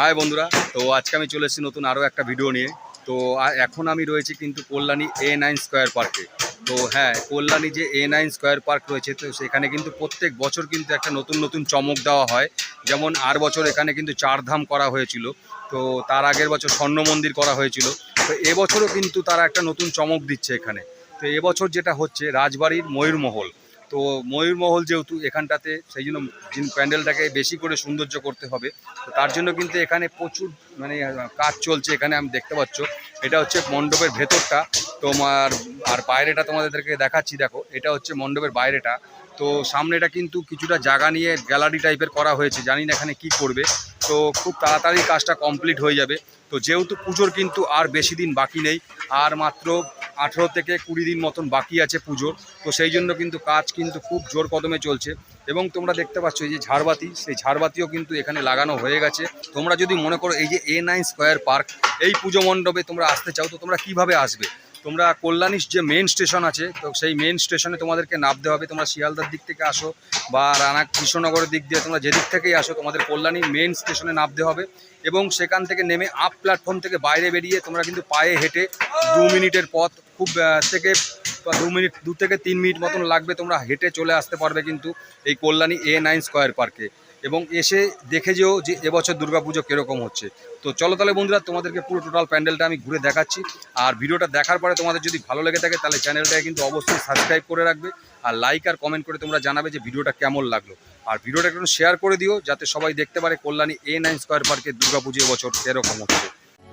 High বন্ধুরা, তো আজকে আমি চলে এসেছি নতুন আরও একটা ভিডিও নিয়ে। তো এখন আমি রয়েছি কিন্তু কল্যাণী এ নাইন স্কোয়ার পার্কে তো হ্যাঁ কল্যাণী যে এ নাইন স্কোয়ার পার্ক রয়েছে, তো সেখানে কিন্তু প্রত্যেক বছর কিন্তু একটা নতুন নতুন চমক দেওয়া হয়। যেমন আর বছর এখানে কিন্তু চারধাম করা হয়েছিল, তো তার আগের বছর স্বর্ণ মন্দির করা হয়েছিল। তো এবছরও কিন্তু তারা একটা নতুন চমক দিচ্ছে এখানে। তো এবছর যেটা হচ্ছে, রাজবাড়ির ময়ূরমহল। তো ময়ূরমহল যেহেতু এখানটাতে, সেই জন্য যিনি প্যান্ডেলটাকে বেশি করে সৌন্দর্য করতে হবে। তো তার জন্য কিন্তু এখানে প্রচুর মানে কাজ চলছে এখানে আমি দেখতে পাচ্ছ। এটা হচ্ছে মণ্ডপের ভেতরটা। তোমার, আর বাইরেটা তোমাদেরকে দেখাচ্ছি, দেখো। এটা হচ্ছে মণ্ডপের বাইরেটা। তো সামনেটা কিন্তু কিছুটা জায়গা নিয়ে গ্যালারি টাইপের করা হয়েছে। জানি না এখানে কি করবে। তো খুব তাড়াতাড়ি কাজটা কমপ্লিট হয়ে যাবে। তো যেহেতু পুজোর কিন্তু আর বেশি দিন বাকি নেই, আর মাত্র আঠেরো থেকে কুড়ি দিন মতন বাকি আছে পুজোর। তো সেই জন্য কিন্তু কাজ কিন্তু খুব জোর কদমে চলছে। এবং তোমরা দেখতে পাচ্ছ এই যে ঝাড়বাতি, সেই ঝাড়বাতিও কিন্তু এখানে লাগানো হয়ে গেছে। তোমরা যদি মনে করো এই যে এ নাইন স্কোয়ার পার্ক এই পুজো মণ্ডপে তোমরা আসতে চাও, তো তোমরা কীভাবে আসবে? তোমরা কল্যাণীর যে মেন স্টেশন আছে, তো সেই মেন স্টেশনে তোমাদেরকে নামতে হবে। তোমরা শিয়ালদার দিক থেকে আসো বা রানা, কৃষ্ণনগরের দিক দিয়ে তোমরা যেদিক থেকেই আসো, তোমাদের কল্যাণী মেন স্টেশনে নামতে হবে এবং সেখান থেকে নেমে আপ প্ল্যাটফর্ম থেকে বাইরে বেরিয়ে তোমরা কিন্তু পায়ে হেঁটে দু মিনিটের পথ। খুব থেকে বা দু মিনিট, দু থেকে তিন মিনিট মতন লাগবে, তোমরা হেঁটে চলে আসতে পারবে কিন্তু এই কল্যাণী এ নাইন স্কোয়ার পার্কে। এবং এসে দেখে যেও যে এবছর দুর্গাপুজো কীরকম হচ্ছে। তো চলো তাহলে বন্ধুরা, তোমাদেরকে পুরো টোটাল প্যান্ডেলটা আমি ঘুরে দেখাচ্ছি। আর ভিডিওটা দেখার পরে তোমাদের যদি ভালো লেগে থাকে, তাহলে চ্যানেলটাকে কিন্তু অবশ্যই সাবস্ক্রাইব করে রাখবে। আর লাইক আর কমেন্ট করে তোমরা জানাবে যে ভিডিওটা কেমন লাগল। আর ভিডিওটা একটু শেয়ার করে দিও, যাতে সবাই দেখতে পারে কল্যাণী এ নাইন স্কোয়ার পার্কের দুর্গাপুজো এবছর কীরকম হচ্ছে।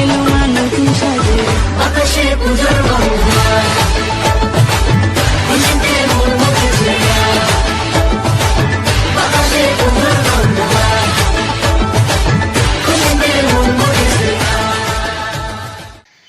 এলো না নতুন সাজে আকাশে পুজোর বন্ধুয়া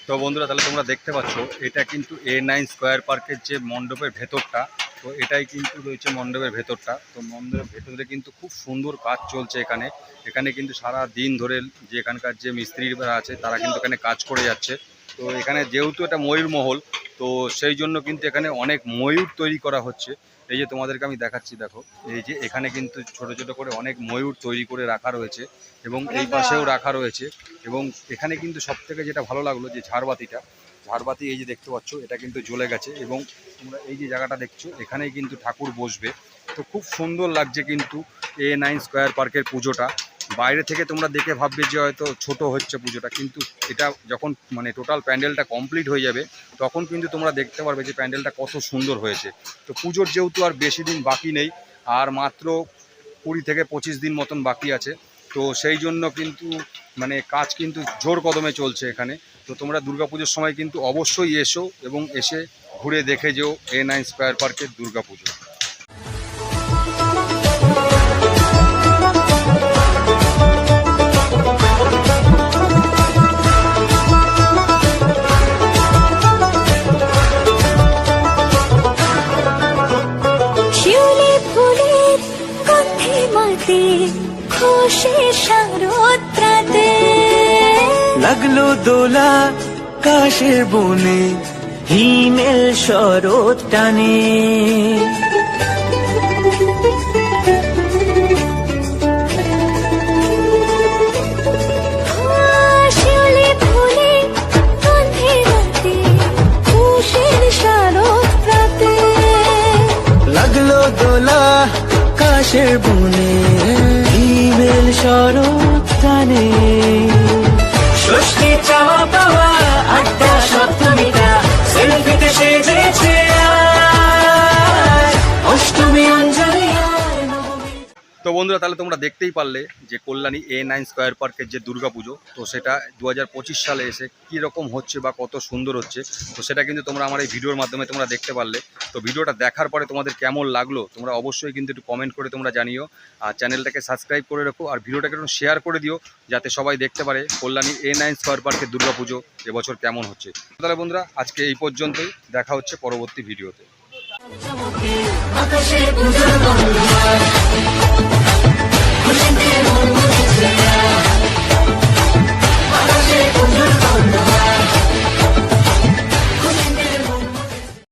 তো বন্ধুরা তাহলে তোমরা দেখতে পাচ্ছ এটা কিন্তু এ নাইন স্কোয়ার পার্কের যে মণ্ডপের ভেতরটা। তো এটাই কিন্তু রয়েছে মণ্ডপের ভেতরটা। তো মণ্ডপের ভেতরে কিন্তু খুব সুন্দর কাজ চলছে এখানে। এখানে কিন্তু সারা দিন ধরে যে এখানকার যে মিস্ত্রিরা আছে, তারা কিন্তু এখানে কাজ করে যাচ্ছে। তো এখানে যেহেতু এটা ময়ূরমহল তো সেই জন্য কিন্তু এখানে অনেক ময়ূর তৈরি করা হচ্ছে। এই যে তোমাদেরকে আমি দেখাচ্ছি, দেখো। এই যে এখানে কিন্তু ছোট ছোট করে অনেক ময়ূর তৈরি করে রাখা রয়েছে এবং এই পাশেও রাখা রয়েছে। এবং এখানে কিন্তু সব থেকে যেটা ভালো লাগল যে ঝাড়বাতিটা ঝাড়বাতি এই যে দেখতে পাচ্ছ, এটা কিন্তু জ্বলে গেছে এবং তোমরা এই যে জায়গাটা দেখছ, এখানেই কিন্তু ঠাকুর বসবে। তো খুব সুন্দর লাগছে কিন্তু এ নাইন স্কোয়ার পার্কের পুজোটা। বাইরে থেকে তোমরা দেখে ভাববে যে হয়তো ছোট হচ্ছে পুজোটা, কিন্তু এটা যখন মানে টোটাল প্যান্ডেলটা কমপ্লিট হয়ে যাবে, তখন কিন্তু তোমরা দেখতে পারবে যে প্যান্ডেলটা কত সুন্দর হয়েছে। তো পুজোর যেহেতু আর বেশি দিন বাকি নেই, আর মাত্র কুড়ি থেকে পঁচিশ দিন মতন বাকি আছে, তো সেই জন্য কিন্তু মানে কাজ কিন্তু জোর কদমে চলছে এখানে। তো তোমরা দুর্গাপুজোর সময় কিন্তু অবশ্যই এসো এবং এসে ঘুরে দেখে যেও এ নাইন স্কোয়ার পার্কের দুর্গাপুজো। খুশি শারদ্রাতে লাগল দোলা কাশের বনে হিমেল শরৎ টানে। লাগল দোলা কাশের বনে হিমেল শরৎ টানে। তো বন্ধুরা, তাহলে তোমরা দেখতেই পারলে যে কল্যাণী এ নাইন স্কোয়ার পার্কের যে দুর্গাপুজো, তো সেটা দু হাজার পঁচিশ সালে এসে কী রকম হচ্ছে বা কত সুন্দর হচ্ছে, তো সেটা কিন্তু তোমরা আমার এই ভিডিওর মাধ্যমে তোমরা দেখতে পারলে। তো ভিডিওটা দেখার পরে তোমাদের কেমন লাগল, তোমরা অবশ্যই কিন্তু একটু কমেন্ট করে তোমরা জানিও। আর চ্যানেলটাকে সাবস্ক্রাইব করে রাখো, আর ভিডিওটাকে একটু শেয়ার করে দিও, যাতে সবাই দেখতে পারে কল্যাণী এ নাইন স্কোয়ার পার্কের দুর্গাপুজো এবছর কেমন হচ্ছে। তাহলে বন্ধুরা, আজকে এই পর্যন্তই, দেখা হচ্ছে পরবর্তী ভিডিওতে।